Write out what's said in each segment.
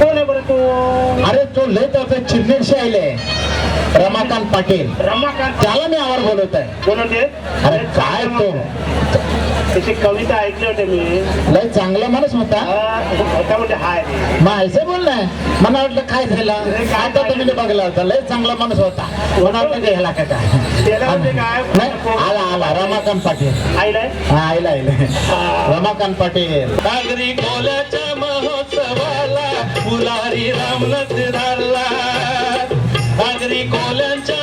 कोण आहे बरं तू? अरे तो लय त्याचा चिन्नेशी आले रमाकांत पाटील. रमाकांत त्याला मी आवर बोलवत आहे कोण अरे काय तो? त्याची कविता ऐकली होते मी. लय चांगला माणूस होता म्हणजे हाय माहिती बोल मला वाटलं काय झालं? काय तर तुम्ही बघला होता. लय चांगला माणूस होता. मला वाटलं गेला का काय आला आला. रमाकांत पाटील. आईलाय हा आईला रमाकांत पाटील. नागरी बोलाच्या महोत्सवाला फुलारी रामनाथ झाला. नागरी कोल्यांच्या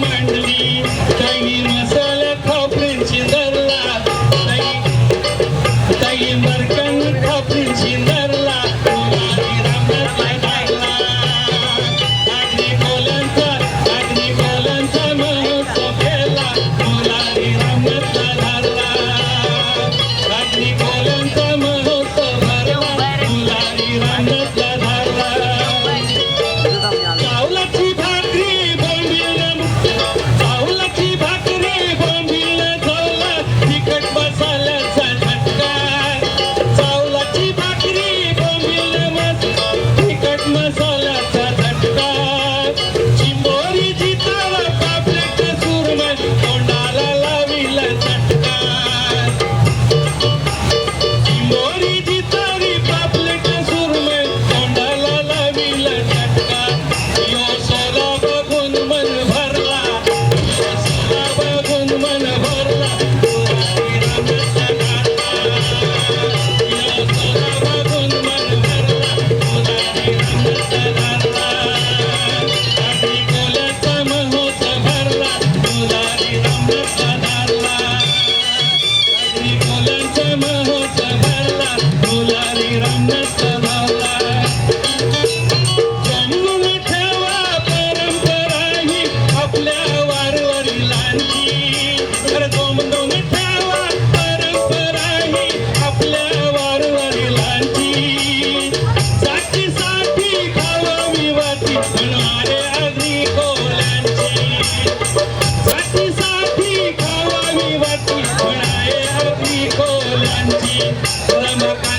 மண் Bye.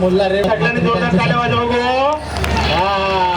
मुल्ला रे. सगळ्यांनी जोरदार चालेवा जाऊ गो हा.